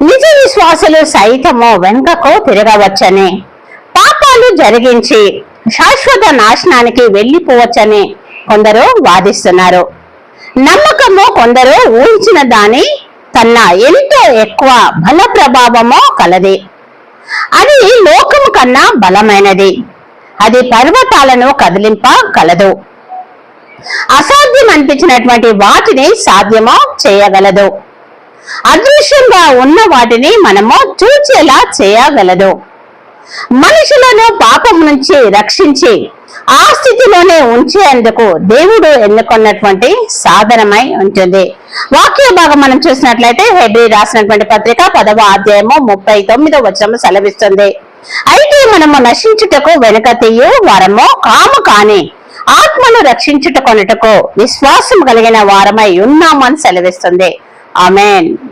నిజ విశ్వాసులు సైతము వెనుకకు తిరగవచ్చని పాపాలు జరిగించి శాశ్వత నాశనానికి వెళ్ళిపోవచ్చని కొందరు వాదిస్తున్నారు. నమ్మకము కొందరు ఊహించిన దాని కన్నా ఎంతో ఎక్కువ బల ప్రభావము కలది. అది లోకము కన్నా బలమైనది. అది పర్వతాలను కదిలింప కలదు అసాధ్యం అనిపించినటువంటి వాటిని సాధ్యము చేయగలదు. అదృశ్యంగా ఉన్న వాటిని మనము చూచేలా చేయగలదు. మనుషులను పాపం నుంచి రక్షించి ఆ స్థితిలోనే ఉంచేందుకు దేవుడు ఎన్నుకున్నటువంటి సాధనమై ఉంటుంది. వాక్య భాగం మనం చూసినట్లయితే హెబ్రి రాసినటువంటి పత్రిక పదవ అధ్యాయము ముప్పై తొమ్మిదో వచనము సెలవిస్తుంది. అయితే మనము నశించుటకు వెనుక తీయు వారము కాము కాని ఆత్మను రక్షించుట కొనుటకు విశ్వాసం కలిగిన వారమై ఉన్నామని సెలవిస్తుంది. Amen.